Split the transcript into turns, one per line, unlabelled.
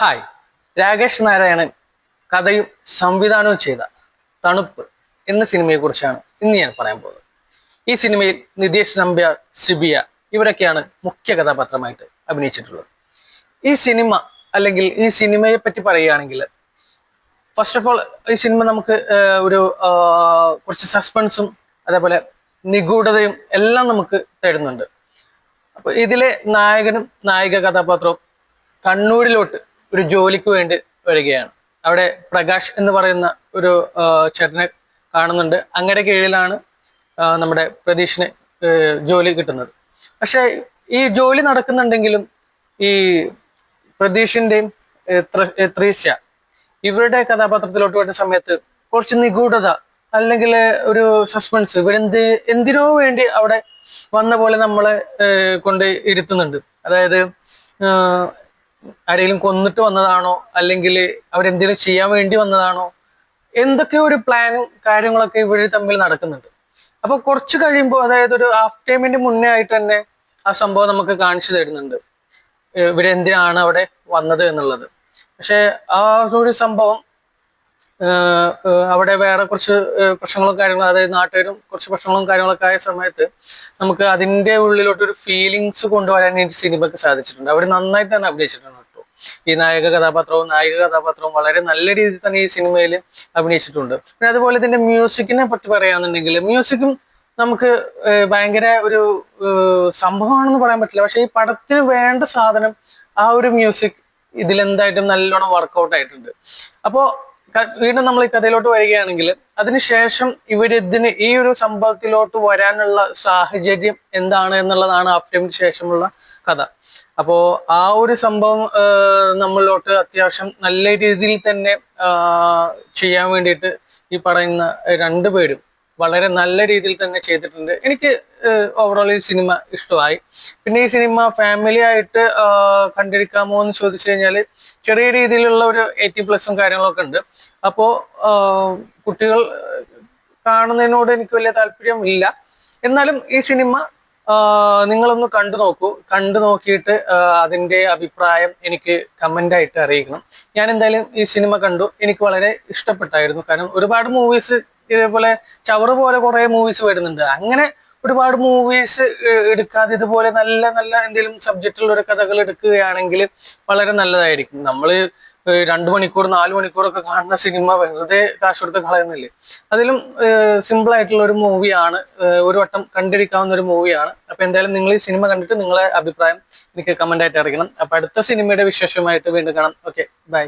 Hi. Rakesh Narayanan കഥയും സംവിധാനവും ചെയ്ത തണുപ്പ് എന്ന സിനിമയെക്കുറിച്ചാണ് ഇന്ന് ഞാൻ പറയാൻ പോകുന്നത്. ഈ സിനിമയിൽ നിതേഷ് നമ്പ്യാർ സിബിയ ഇവരൊക്കെയാണ് മുഖ്യ കഥാപാത്രമായിട്ട് അഭിനയിച്ചിട്ടുള്ളത്. ഈ സിനിമ അല്ലെങ്കിൽ ഈ സിനിമയെ പറ്റി പറയുകയാണെങ്കിൽ ഫസ്റ്റ് ഓഫ് ഓൾ ഈ സിനിമ നമുക്ക് ഒരു കുറച്ച് സസ്പെൻസും അതേപോലെ നിഗൂഢതയും എല്ലാം നമുക്ക് തരുന്നുണ്ട്. അപ്പോൾ ഇതിലെ നായകനും നായിക കഥാപാത്രവും കണ്ണൂരിലോട്ട് ഒരു ജോലിക്ക് വേണ്ടി വരികയാണ്. അവിടെ പ്രകാശ് എന്ന് പറയുന്ന ഒരു ചേട്ടനെ കാണുന്നുണ്ട്. അങ്ങയുടെ കീഴിലാണ് നമ്മുടെ പ്രതീഷിന് ജോലി കിട്ടുന്നത്. പക്ഷെ ഈ ജോലി നടക്കുന്നുണ്ടെങ്കിലും ഈ പ്രതീഷിന്റെയും ത്രീശ ഇവരുടെ കഥാപാത്രത്തിലോട്ട് വരുന്ന സമയത്ത് കുറച്ച് നിഗൂഢത അല്ലെങ്കിൽ ഒരു സസ്പെൻസ് ഇവരെന്ത് എന്തിനോ വേണ്ടി അവിടെ വന്ന പോലെ നമ്മളെ കൊണ്ട് ഇരുത്തുന്നുണ്ട്. അതായത് ആരെങ്കിലും കൊന്നിട്ട് വന്നതാണോ? അല്ലെങ്കിൽ അവരെന്തെങ്കിലും ചെയ്യാൻ വേണ്ടി വന്നതാണോ? എന്തൊക്കെ ഒരു പ്ലാനും കാര്യങ്ങളൊക്കെ ഇവർ തമ്മിൽ നടക്കുന്നുണ്ട്. അപ്പൊ കുറച്ച് കഴിയുമ്പോൾ അതായത് ഒരു ഹാഫ് ടൈമിന്റെ മുന്നേ ആയിട്ട് തന്നെ ആ സംഭവം നമുക്ക് കാണിച്ചു തരുന്നുണ്ട്. ഇവരെന്തിനാണ് അവിടെ വന്നത് എന്നുള്ളത്. പക്ഷെ ആ ഒരു സംഭവം അവിടെ വേറെ കുറച്ച് പ്രശ്നങ്ങളും കാര്യങ്ങളും അതായത് നാട്ടുകാരും കുറച്ച് പ്രശ്നങ്ങളും കാര്യങ്ങളൊക്കെ ആയ സമയത്ത് നമുക്ക് അതിന്റെ ഉള്ളിലോട്ടൊരു ഫീലിങ്സ് കൊണ്ടുവരാൻ ഈ സിനിമക്ക് സാധിച്ചിട്ടുണ്ട്. അവർ നന്നായിട്ട് തന്നെ അഭിനയിച്ചിട്ടുണ്ട് കേട്ടോ. ഈ നായക കഥാപാത്രവും നായിക കഥാപാത്രവും വളരെ നല്ല രീതിയിൽ തന്നെ ഈ സിനിമയിൽ അഭിനയിച്ചിട്ടുണ്ട്. പിന്നെ അതുപോലെ ഇതിന്റെ മ്യൂസിക്കിനെ പറ്റി പറയാന്നുണ്ടെങ്കിൽ മ്യൂസിക്കും നമുക്ക് ഭയങ്കര ഒരു സംഭവമാണെന്ന് പറയാൻ പറ്റില്ല. പക്ഷെ ഈ പടത്തിന് വേണ്ട സാധനം ആ ഒരു മ്യൂസിക് ഇതിലെന്തായിട്ടും നല്ലോണം വർക്കൗട്ട് ആയിട്ടുണ്ട്. അപ്പോ ക- വീണ്ടും നമ്മൾ ഈ കഥയിലോട്ട് വരികയാണെങ്കിൽ അതിനുശേഷം ഇവരിതിന് ഈ ഒരു സംഭവത്തിലോട്ട് വരാനുള്ള സാഹചര്യം എന്താണ് എന്നുള്ളതാണ് ആഫ്റ്ററിന് ശേഷമുള്ള കഥ. അപ്പോ ആ ഒരു സംഭവം നമ്മളിലോട്ട് അത്യാവശ്യം നല്ല രീതിയിൽ തന്നെ ചെയ്യാൻ വേണ്ടിയിട്ട് ഈ പറയുന്ന രണ്ടുപേരും വളരെ നല്ല രീതിയിൽ തന്നെ ചെയ്തിട്ടുണ്ട്. എനിക്ക് ഓവറോൾ ഈ സിനിമ ഇഷ്ടമായി. പിന്നെ ഈ സിനിമ ഫാമിലി ആയിട്ട് കണ്ടിരിക്കാമോ എന്ന് ചോദിച്ചു കഴിഞ്ഞാൽ ചെറിയ രീതിയിലുള്ള ഒരു എയ്റ്റി പ്ലസും കാര്യങ്ങളൊക്കെ ഉണ്ട്. അപ്പോ കുട്ടികൾ കാണുന്നതിനോട് എനിക്ക് വലിയ താല്പര്യം ഇല്ല. എന്നാലും ഈ സിനിമ നിങ്ങളൊന്ന് കണ്ടു നോക്കൂ. കണ്ടു നോക്കിയിട്ട് അതിന്റെ അഭിപ്രായം എനിക്ക് കമന്റ് ആയിട്ട് അറിയിക്കണം. ഞാൻ എന്തായാലും ഈ സിനിമ കണ്ടു. എനിക്ക് വളരെ ഇഷ്ടപ്പെട്ടായിരുന്നു. കാരണം ഒരുപാട് മൂവീസ് ഇതേപോലെ ചവറ് പോലെ കുറെ മൂവീസ് വരുന്നുണ്ട്. അങ്ങനെ ഒരുപാട് മൂവീസ് എടുക്കാതെ ഇതുപോലെ നല്ല നല്ല എന്തെങ്കിലും സബ്ജക്റ്റിലുള്ള കഥകൾ എടുക്കുകയാണെങ്കിൽ വളരെ നല്ലതായിരിക്കും. നമ്മൾ രണ്ടു മണിക്കൂർ നാല് മണിക്കൂറൊക്കെ കാണുന്ന സിനിമ വെറുതെ കാശ് കളയുന്നില്ലേ? അതിലും സിമ്പിൾ ആയിട്ടുള്ള ഒരു മൂവിയാണ് ഒരു വട്ടം കണ്ടിരിക്കാവുന്ന ഒരു മൂവിയാണ് അപ്പൊ എന്തായാലും നിങ്ങൾ ഈ സിനിമ കണ്ടിട്ട് നിങ്ങളെ അഭിപ്രായം എനിക്ക് കമന്റ് ആയിട്ട് അറിയിക്കണം. അപ്പൊ അടുത്ത സിനിമയുടെ വിശേഷമായിട്ട് വീണ്ടും കാണാം. Okay bye